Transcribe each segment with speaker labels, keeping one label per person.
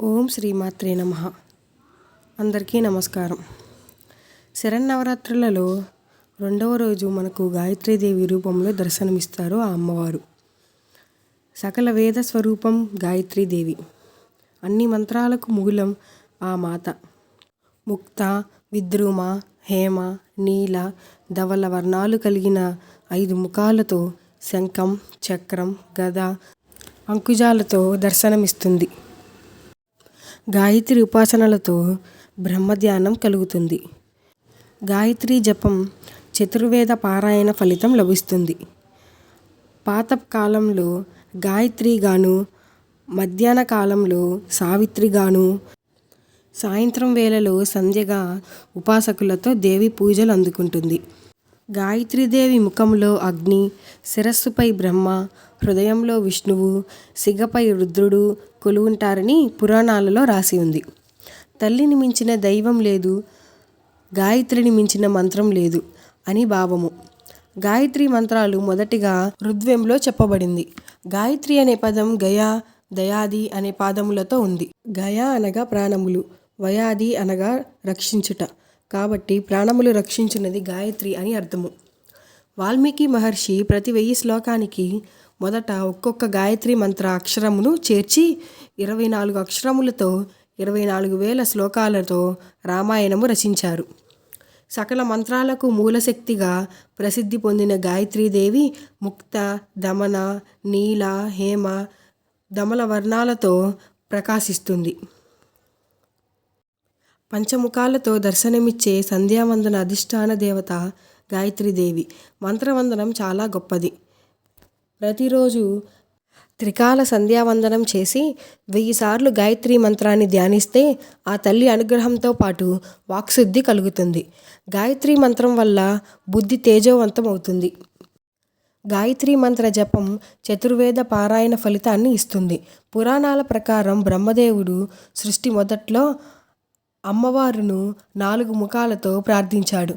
Speaker 1: ఓం శ్రీమాత్రే నమ. అందరికీ నమస్కారం. శరన్నవరాత్రులలో రెండవ రోజు మనకు గాయత్రీదేవి రూపంలో దర్శనమిస్తారు ఆ అమ్మవారు. సకల వేద స్వరూపం గాయత్రీదేవి. అన్ని మంత్రాలకు మూలం ఆ మాత. ముక్త విద్రుమ హేమ నీల ధవల వర్ణాలు కలిగిన ఐదు ముఖాలతో శంఖం చక్రం గద అంకుజాలతో దర్శనమిస్తుంది. గాయత్రి ఉపాసనలతో బ్రహ్మధ్యానం కలుగుతుంది. గాయత్రి జపం చతుర్వేద పారాయణ ఫలితం లభిస్తుంది. పాత కాలంలో గాయత్రిగాను మధ్యాహ్న కాలంలో సావిత్రిగాను సాయంత్రం వేళలో సంధ్యగా ఉపాసకులతో దేవి పూజలు అందుకుంటుంది. గాయత్రీదేవి ముఖంలో అగ్ని శిరస్సుపై బ్రహ్మ హృదయంలో విష్ణువు సిగపై రుద్రుడు కొలువుంటారని పురాణాలలో రాసి ఉంది. తల్లిని మించిన దైవం లేదు గాయత్రిని మించిన మంత్రం లేదు అని భావము. గాయత్రి మంత్రాలు మొదటిగా ఋగ్వేంలో చెప్పబడింది. గాయత్రి అనే పదం గయా దయాది అనే పాదములతో ఉంది. గయా అనగా ప్రాణములు వయాది అనగా రక్షించుట. కాబట్టి ప్రాణములు రక్షించినది గాయత్రి అని అర్థము. వాల్మీకి మహర్షి ప్రతి వెయ్యి శ్లోకానికి మొదట ఒక్కొక్క గాయత్రి మంత్ర అక్షరమును చేర్చి ఇరవై నాలుగు అక్షరములతో ఇరవై నాలుగు వేల శ్లోకాలతో రామాయణము రచించారు. సకల మంత్రాలకు మూలశక్తిగా ప్రసిద్ధి పొందిన గాయత్రీదేవి ముక్త దమన నీల హేమ దమల వర్ణాలతో ప్రకాశిస్తుంది. పంచముఖాలతో దర్శనమిచ్చే సంధ్యావందన అధిష్టాన దేవత గాయత్రీదేవి. మంత్రవందనం చాలా గొప్పది. ప్రతిరోజు త్రికాల సంధ్యావందనం చేసి వెయ్యి సార్లు గాయత్రి మంత్రాన్ని ధ్యానిస్తే ఆ తల్లి అనుగ్రహంతో పాటు వాక్శుద్ధి కలుగుతుంది. గాయత్రి మంత్రం వల్ల బుద్ధి తేజోవంతం అవుతుంది గాయత్రి మంత్ర జపం చతుర్వేద పారాయణ ఫలితాన్ని ఇస్తుంది. పురాణాల ప్రకారం బ్రహ్మదేవుడు సృష్టి మొదట్లో అమ్మవారును నాలుగు ముఖాలతో ప్రార్థించాడు.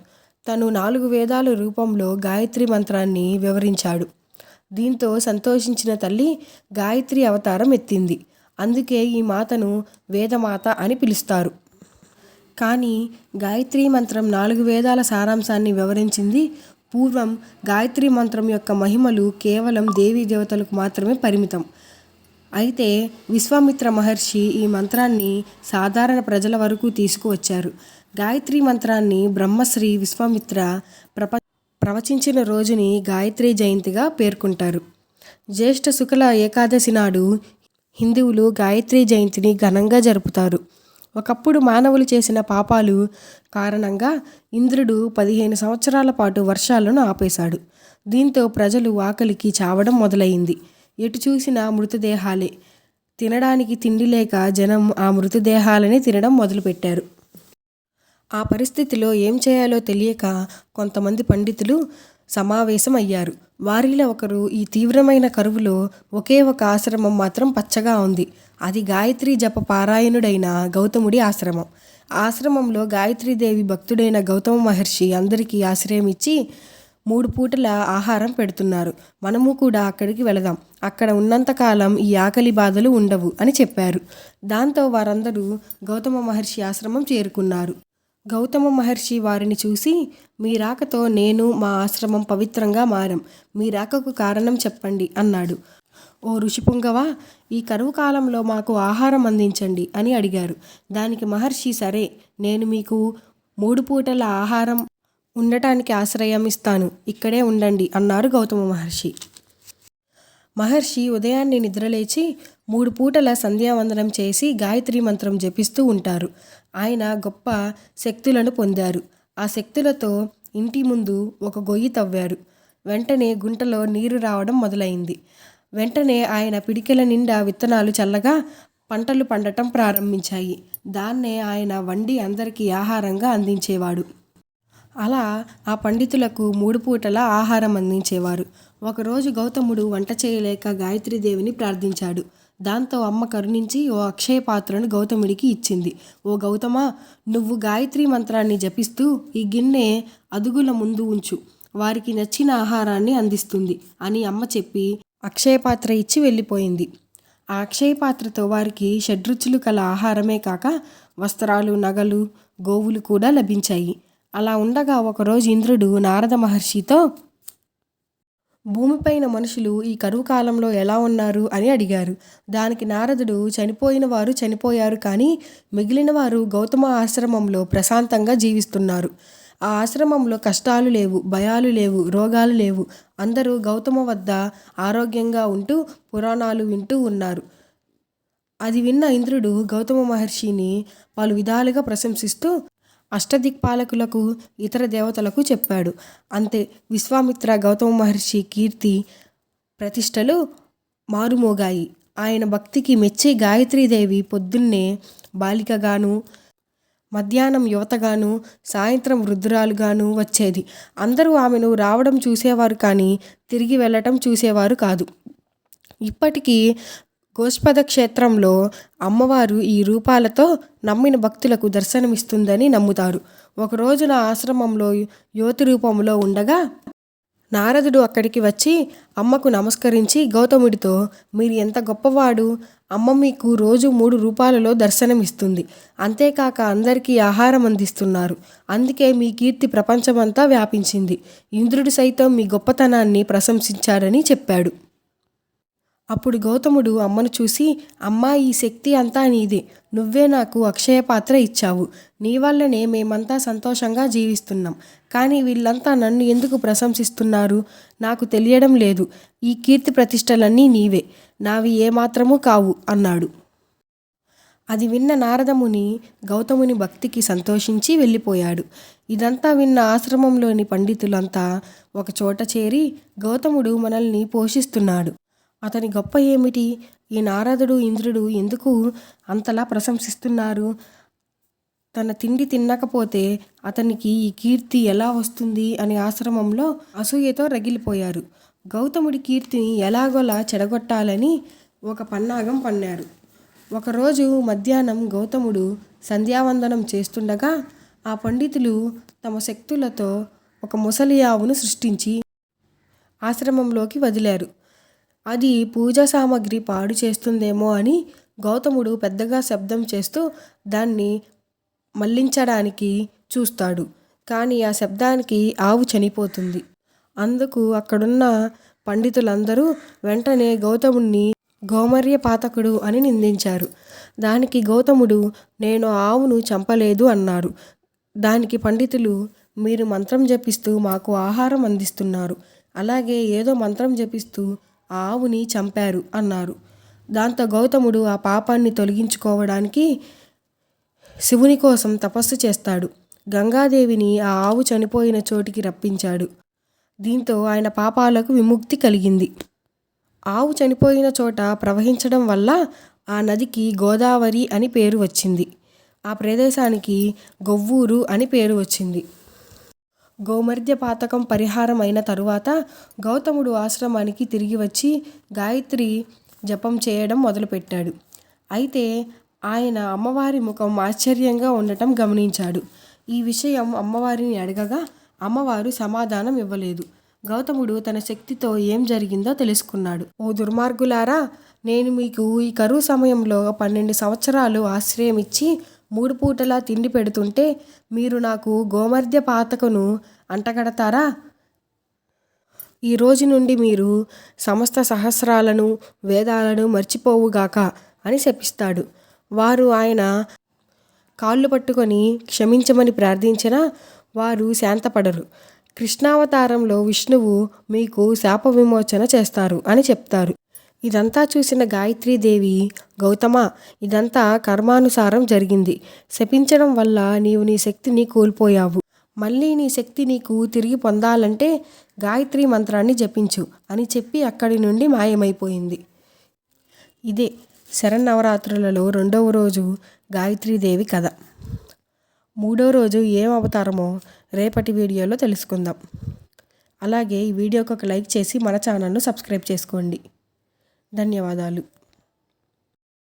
Speaker 1: తను నాలుగు వేదాల రూపంలో గాయత్రి మంత్రాన్ని వివరించాడు. దీంతో సంతోషించిన తల్లి గాయత్రి అవతారం ఎత్తింది. అందుకే ఈ మాతను వేదమాత అని పిలుస్తారు. కానీ గాయత్రి మంత్రం నాలుగు వేదాల సారాంశాన్ని వివరించింది. పూర్వం గాయత్రి మంత్రం యొక్క మహిమలు కేవలం దేవీ దేవతలకు మాత్రమే పరిమితం. అయితే విశ్వామిత్ర మహర్షి ఈ మంత్రాన్ని సాధారణ ప్రజల వరకు తీసుకువచ్చారు. గాయత్రి మంత్రాన్ని బ్రహ్మశ్రీ విశ్వామిత్ర ప్రప ప్రవచించిన రోజుని గాయత్రి జయంతిగా పేర్కొంటారు. జ్యేష్ఠ శుక్ల ఏకాదశి నాడు హిందువులు గాయత్రి జయంతిని ఘనంగా జరుపుతారు. ఒకప్పుడు మానవులు చేసిన పాపాలు కారణంగా ఇంద్రుడు పదిహేను సంవత్సరాల పాటు వర్షాలను ఆపేశాడు. దీంతో ప్రజలు ఆకలికి చావడం మొదలైంది. ఎటు చూసినా మృతదేహాలే. తినడానికి తిండి లేక జనం ఆ మృతదేహాలని తినడం మొదలుపెట్టారు. ఆ పరిస్థితిలో ఏం చేయాలో తెలియక కొంతమంది పండితులు సమావేశం అయ్యారు వారిలో ఒకరు ఈ తీవ్రమైన కరువులో ఒకే ఒక ఆశ్రమం మాత్రం పచ్చగా ఉంది. అది గాయత్రి జప పారాయణుడైన గౌతముడి ఆశ్రమం. ఆశ్రమంలో గాయత్రీదేవి భక్తుడైన గౌతమ మహర్షి అందరికీ ఆశ్రయం ఇచ్చి మూడు పూటల ఆహారం పెడుతున్నారు. మనము కూడా అక్కడికి వెళదాం. అక్కడ ఉన్నంతకాలం ఈ ఆకలి బాధలు ఉండవు అని చెప్పారు. దాంతో వారందరూ గౌతమ మహర్షి ఆశ్రమం చేరుకున్నారు. గౌతమ మహర్షి వారిని చూసి మీ రాకతో నేను మా ఆశ్రమం పవిత్రంగా మారం. మీ రాకకు కారణం చెప్పండి అన్నాడు. ఓ ఋషిపుంగవా ఈ కరువు కాలంలో మాకు ఆహారం అందించండి అని అడిగారు. దానికి మహర్షి సరే నేను మీకు మూడు పూటల ఆహారం ఉండటానికి ఆశ్రయం ఇస్తాను. ఇక్కడే ఉండండి అన్నారు గౌతమ మహర్షి. మహర్షి ఉదయాన్నే నిద్రలేచి మూడు పూటల సంధ్యావందనం చేసి గాయత్రి మంత్రం జపిస్తూ ఉంటారు. ఆయన గొప్ప శక్తులను పొందారు. ఆ శక్తులతో ఇంటి ముందు ఒక గొయ్యి తవ్వారు. వెంటనే గుంటలో నీరు రావడం మొదలైంది. వెంటనే ఆయన పిడికెల నిండా విత్తనాలు చల్లగా పంటలు పండటం ప్రారంభించాయి. దాన్నే ఆయన వండి అందరికీ ఆహారంగా అందించేవాడు. అలా ఆ పండితులకు మూడు పూటల ఆహారం అందించేవారు. ఒకరోజు గౌతముడు వంట చేయలేక గాయత్రీదేవిని ప్రార్థించాడు. దాంతో అమ్మ కరుణించి ఓ అక్షయ పాత్రను గౌతముడికి ఇచ్చింది. ఓ గౌతమ నువ్వు గాయత్రి మంత్రాన్ని జపిస్తూ ఈ గిన్నె అదుగుల ముందు ఉంచు. వారికి నచ్చిన ఆహారాన్ని అందిస్తుంది అని అమ్మ చెప్పి అక్షయ పాత్ర ఇచ్చి వెళ్ళిపోయింది. ఆ అక్షయ పాత్రతో వారికి షడ్రుచులు కల ఆహారమే కాక వస్త్రాలు నగలు గోవులు కూడా లభించాయి. అలా ఉండగా ఒకరోజు ఇంద్రుడు నారద మహర్షితో భూమిపైన మనుషులు ఈ కరువు కాలంలో ఎలా ఉన్నారు? అని అడిగారు. దానికి నారదుడు చనిపోయిన వారు చనిపోయారు కానీ మిగిలిన వారు గౌతమ ఆశ్రమంలో ప్రశాంతంగా జీవిస్తున్నారు. ఆ ఆశ్రమంలో కష్టాలు లేవు భయాలు లేవు రోగాలు లేవు. అందరూ గౌతమ వద్ద ఆరోగ్యంగా ఉంటూ పురాణాలు వింటూ ఉన్నారు అది విన్న ఇంద్రుడు గౌతమ మహర్షిని పలు విధాలుగా ప్రశంసిస్తూ అష్టదిక్పాలకులకు ఇతర దేవతలకు చెప్పాడు. అంతే విశ్వామిత్ర గౌతమ మహర్షి కీర్తి ప్రతిష్టలు మారుమోగాయి. ఆయన భక్తికి మెచ్చి గాయత్రీదేవి పొద్దున్నే బాలికగాను మధ్యాహ్నం యువతగాను సాయంత్రం వృద్ధురాలుగాను వచ్చేది. అందరూ ఆమెను రావడం చూసేవారు కానీ తిరిగి వెళ్ళటం చూసేవారు కాదు. ఇప్పటికీ గోష్పద క్షేత్రంలో అమ్మవారు ఈ రూపాలతో నమ్మిన భక్తులకు దర్శనమిస్తుందని నమ్ముతారు. ఒక రోజున ఆశ్రమంలో యువతి రూపంలో ఉండగా నారదుడు అక్కడికి వచ్చి అమ్మకు నమస్కరించి గౌతముడితో మీరు ఎంత గొప్పవాడు. అమ్మ మీకు రోజు మూడు రూపాలలో దర్శనమిస్తుంది. అంతేకాక అందరికీ ఆహారం అందిస్తున్నారు. అందుకే మీ కీర్తి ప్రపంచమంతా వ్యాపించింది. ఇంద్రుడు సైతం మీ గొప్పతనాన్ని ప్రశంసించాడని చెప్పాడు. అప్పుడు గౌతముడు అమ్మను చూసి అమ్మా ఈ శక్తి అంతా నీదే. నువ్వే నాకు అక్షయ పాత్ర ఇచ్చావు. నీ వల్లనే మేమంతా సంతోషంగా జీవిస్తున్నాం. కానీ వీళ్ళంతా నన్ను ఎందుకు ప్రశంసిస్తున్నారు? నాకు తెలియడం లేదు. ఈ కీర్తి ప్రతిష్టలన్నీ నీవే. నావి ఏమాత్రము కావు అన్నాడు. అది విన్న నారదముని గౌతముని భక్తికి సంతోషించి వెళ్ళిపోయాడు. ఇదంతా విన్న ఆశ్రమంలోని పండితులంతా ఒక చోట చేరి గౌతముడు మనల్ని పోషిస్తున్నాడు. అతని గొప్ప ఏమిటి? ఈ నారదుడు ఇంద్రుడు ఎందుకు అంతలా ప్రశంసిస్తున్నారు? తన తిండి తినకపోతే అతనికి ఈ కీర్తి ఎలా వస్తుంది? అని ఆశ్రమంలో అసూయతో రగిలిపోయారు. గౌతముడి కీర్తిని ఎలాగోలా చెడగొట్టాలని ఒక పన్నాగం పన్నారు. ఒకరోజు మధ్యాహ్నం గౌతముడు సంధ్యావందనం చేస్తుండగా ఆ పండితులు తమ శక్తులతో ఒక ముసలి ఆవును సృష్టించి ఆశ్రమంలోకి వదిలారు. అది పూజా సామాగ్రి పాడు చేస్తుందేమో అని గౌతముడు పెద్దగా శబ్దం చేస్తూ దాన్ని మళ్ళించడానికి చూస్తాడు. కానీ ఆ శబ్దానికి ఆవు చనిపోతుంది. అందుకు అక్కడున్న పండితులందరూ వెంటనే గౌతముణ్ణి గోమర్య పాతకుడు అని నిందించారు. దానికి గౌతముడు నేను ఆవును చంపలేదు అన్నారు. దానికి పండితులు మీరు మంత్రం జపిస్తూ మాకు ఆహారం అందిస్తున్నారు. అలాగే ఏదో మంత్రం జపిస్తూ ఆ ఆవుని చంపారు అన్నారు. దాంతో గౌతముడు ఆ పాపాన్ని తొలగించుకోవడానికి శివుని కోసం తపస్సు చేస్తాడు. గంగాదేవిని ఆ ఆవు చనిపోయిన చోటికి రప్పించాడు. దీంతో ఆయన పాపాలకు విముక్తి కలిగింది. ఆవు చనిపోయిన చోట ప్రవహించడం వల్ల ఆ నదికి గోదావరి అని పేరు వచ్చింది. ఆ ప్రదేశానికి గొవ్వూరు అని పేరు వచ్చింది. గోమర్ధ్య పాతకం పరిహారం అయిన తరువాత గౌతముడు ఆశ్రమానికి తిరిగి వచ్చి గాయత్రి జపం చేయడం మొదలుపెట్టాడు. అయితే ఆయన అమ్మవారి ముఖం ఆశ్చర్యంగా ఉండటం గమనించాడు. ఈ విషయం అమ్మవారిని అడగగా అమ్మవారు సమాధానం ఇవ్వలేదు. గౌతముడు తన శక్తితో ఏం జరిగిందో తెలుసుకున్నాడు. ఓ దుర్మార్గులారా నేను మీకు ఈ కరువు సమయంలో పన్నెండు సంవత్సరాలు ఆశ్రయం ఇచ్చి మూడు పూటలా తిండి పెడుతుంటే మీరు నాకు గోమర్ధ్య పాతకను అంటగడతారా? ఈ రోజు నుండి మీరు సమస్త సహస్రాలను వేదాలను మర్చిపోవుగాక అని శపిస్తాడు. వారు ఆయన కాళ్ళు పట్టుకొని క్షమించమని ప్రార్థించినా వారు శాంతపడరు. కృష్ణావతారంలో విష్ణువు మీకు శాప విమోచన చేస్తారు అని చెప్తారు. ఇదంతా చూసిన గాయత్రీదేవి గౌతమ ఇదంతా కర్మానుసారం జరిగింది. శపించడం వల్ల నీవు నీ శక్తిని కోల్పోయావు. మళ్ళీ నీ శక్తి నీకు తిరిగి పొందాలంటే గాయత్రి మంత్రాన్ని జపించు అని చెప్పి అక్కడి నుండి మాయమైపోయింది. ఇదే శరన్నవరాత్రులలో రెండవ రోజు గాయత్రీదేవి కథ. మూడో రోజు ఏం అవతారమో రేపటి వీడియోలో తెలుసుకుందాం. అలాగే ఈ వీడియోకి ఒక లైక్ చేసి మన ఛానల్ను సబ్స్క్రైబ్ చేసుకోండి. ధన్యవాదాలు.